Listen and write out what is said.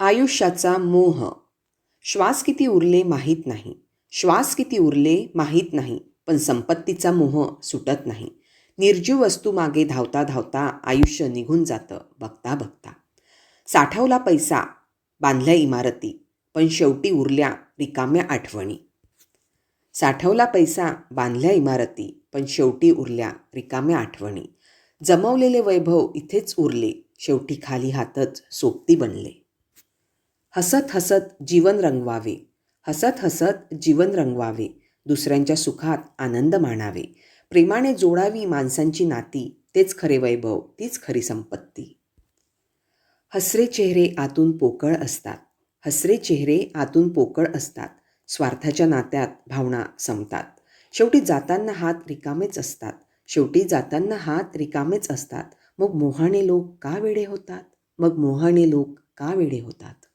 आयुष्याचा मोह. श्वास किती उरले माहीत नाही. श्वास किती उरले माहीत नाही पण संपत्तीचा मोह सुटत नाही. निर्जीव वस्तू मागे धावता धावता आयुष्य निघून जातं बघता बघता. साठवला पैसा बांधल्या इमारती पण शेवटी उरल्या रिकाम्या आठवणी. साठवला पैसा बांधल्या इमारती पण शेवटी उरल्या रिकाम्या आठवणी. जमवलेले वैभव इथेच उरले शेवटी खाली हातच सोबती बनले. हसत हसत जीवन रंगवावे. हसत हसत जीवन रंगवावे. दुसऱ्यांच्या सुखात आनंद मानावे. प्रेमाने जोडावी माणसांची नाती. तेच खरे वैभव तीच खरी संपत्ती. हसरे चेहरे आतून पोकळ असतात. हसरे चेहरे आतून पोकळ असतात. स्वार्थाच्या नात्यात भावना संपतात. शेवटी जाताना हात रिकामेच असतात. शेवटी जाताना हात रिकामेच असतात. मग मोहाने लोक का वेडे होतात? मग मोहाने लोक का वेडे होतात?